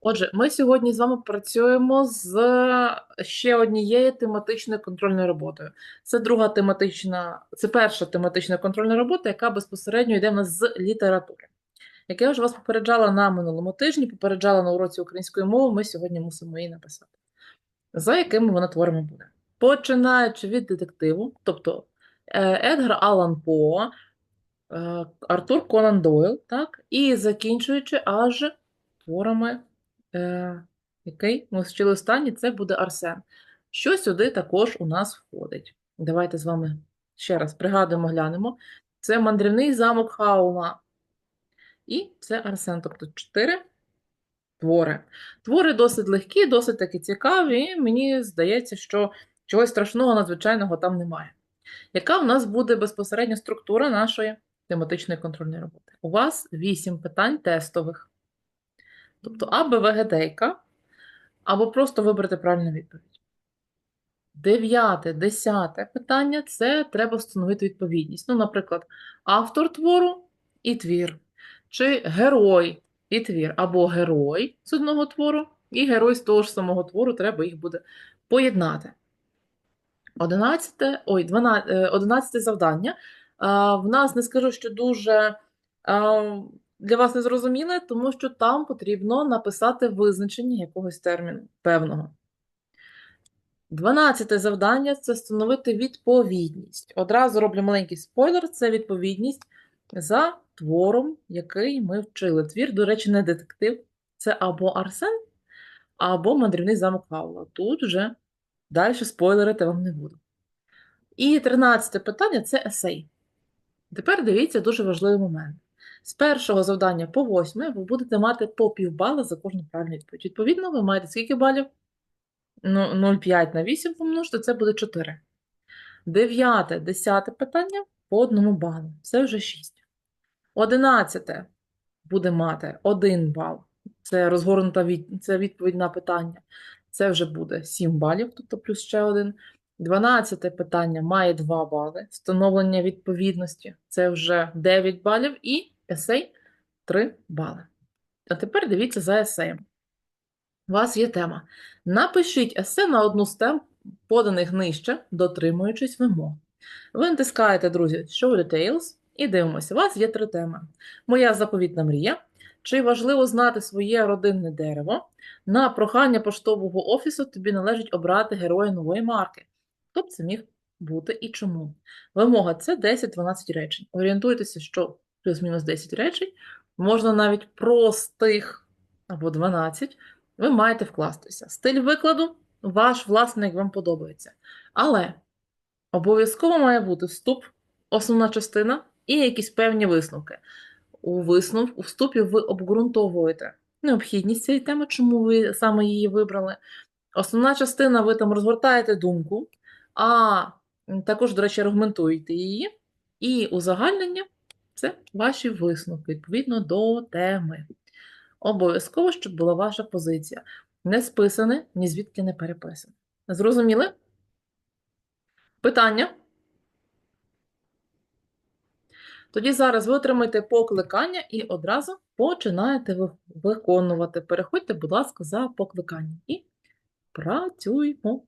Отже, ми сьогодні з вами працюємо з ще однією тематичною контрольною роботою. Це друга тематична, це перша тематична контрольна робота, яка безпосередньо йде в нас з літератури. Як я вже вас попереджала на минулому тижні, попереджала на уроці української мови, ми сьогодні мусимо її написати. За якими вона творами буде? Починаючи від детективу, тобто е, Едгар Аллан По, е, Артур Конан Дойл, так, і закінчуючи аж творами е, який ми вчили останній, це буде Арсен. Що сюди також у нас входить? Давайте з вами ще раз пригадуємо, глянемо. Це мандрівний замок Хаума. І це Арсен, тобто чотири твори. Твори досить легкі, досить таки цікаві, і мені здається, що чогось страшного, надзвичайного там немає. Яка в нас буде безпосередня структура нашої тематичної контрольної роботи? У вас вісім питань тестових. Тобто або вегетейка, або просто вибрати правильну відповідь. Дев'яте, десяте питання це треба встановити відповідність. Ну, наприклад, автор твору і твір, чи герой і твір, або герой з одного твору, і герой з того ж самого твору, треба їх буде поєднати. Одинадцяте, ой, 12, е, одинадцяте завдання. В нас не скажу, що дуже а, для вас не зрозуміле, тому що там потрібно написати визначення якогось терміну певного. Дванадцяте завдання це встановити відповідність. Одразу роблю маленький спойлер: це відповідність за твором, який ми вчили. Твір, до речі, не детектив. Це або Арсен, або мандрівний замок Павла. Тут вже далі спойлерити вам не буду. І тринадцяте питання це есей. Тепер дивіться дуже важливий момент. З першого завдання по восьме ви будете мати по півбала за кожну правильну відповідь. Відповідно, ви маєте скільки балів? Ну, 0,5 на 8 помножити, це буде 4. Дев'яте, десяте питання по одному балу. Це вже 6. Одинадцяте буде мати 1 бал. Це розгорнута від... це відповідь на питання. Це вже буде 7 балів, тобто плюс ще один. Дванадцяте питання має 2 бали. Встановлення відповідності це вже 9 балів. І есей 3 бали. А тепер дивіться за есеєм. У вас є тема. Напишіть есе на одну з тем, поданих нижче, дотримуючись вимог. Ви натискаєте, друзі, Show Details і дивимося. У вас є три теми. Моя заповітна мрія. Чи важливо знати своє родинне дерево? На прохання поштового офісу тобі належить обрати героя нової марки. Хто б це міг бути і чому? Вимога це 10-12 речень. Орієнтуйтеся, що плюс-мінус 10 речень, можна навіть простих або 12, ви маєте вкластися. Стиль викладу ваш власний, як вам подобається. Але обов'язково має бути вступ, основна частина і якісь певні висновки. У висновку, у вступі ви обґрунтовуєте необхідність цієї теми, чому ви саме її вибрали. Основна частина, ви там розгортаєте думку, а також, до речі, аргументуєте її. І узагальнення це ваші висновки, відповідно до теми. Обов'язково, щоб була ваша позиція. Не списане, ні звідки не переписане. Зрозуміли? Питання? Тоді зараз ви отримаєте покликання і одразу починаєте виконувати. Переходьте, будь ласка, за покликанням. І працюємо.